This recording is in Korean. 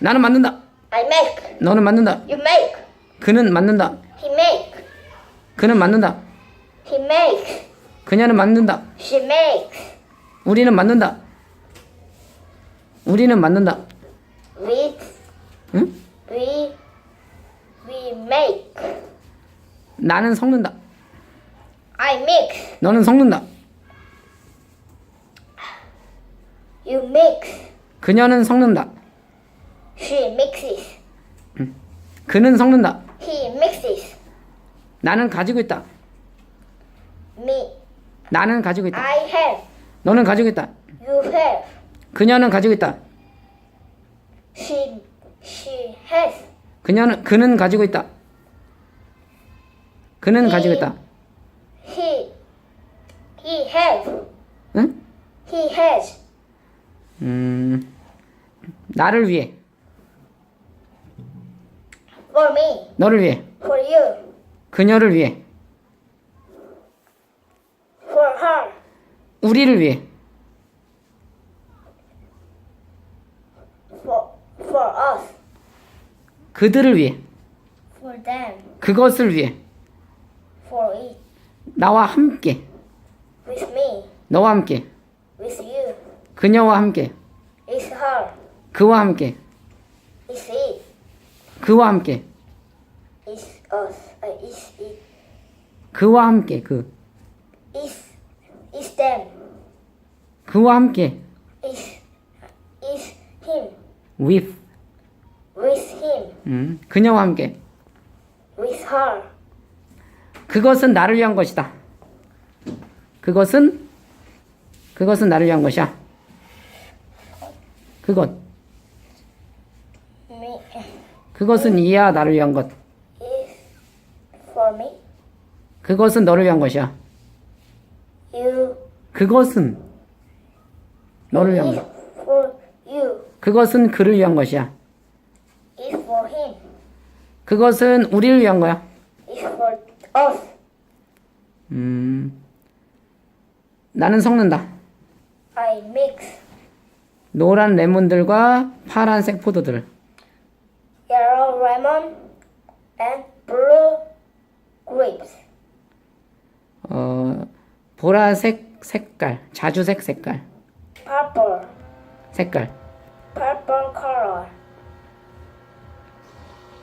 나는 만든다. I make. 너는 만든다. You make. 그는 만든다. He make. 그는 만든다. He make. 그녀는 만든다. She makes. 우리는 만든다. 우리는 만든다. We 응? we we make. 나는 섞는다. I mix. 너는 섞는다. You mix. 그녀는 섞는다. She mixes. 그는 섞는다. He mixes. 나는 가지고 있다. Me. 나는 가지고 있다. I have. 너는 가지고 있다. You have. 그녀는 가지고 있다. She she has. 그녀는 그는 가지고 있다. 그는 가지고 있다. He he have. 응? He has. 음. 나를 위해. 너를 위해. For you. 그녀를 위해. For her. 우리를 위해. For for us. 그들을 위해. For them. 그것을 위해. For it. 나와 함께. With me. 너와 함께. With you. 그녀와 함께. It's her. 그와 함께. It's it. 그와 함께. Us. Uh, it. 그와 함께. 그. It's it's them. 그와 함께. It's it's him. with. With him. 음. 그녀와 함께. With her. 그것은 나를 위한 것이다. 그것은 그것은 나를 위한 것이야. 그것. Me 그것은 이야 나를 위한 것. is for me. 그것은 너를 위한 것이야. You 그것은 너를 위한 것. for you. 그것은 그를 위한 것이야. Is for him. 그것은 우리를 위한 거야. Is for us. 음. 나는 섞는다. I mix 노란 레몬들과 파란색 포도들. yellow lemon and 보라색 색깔, 자주색 색깔, purple, 색깔. purple color.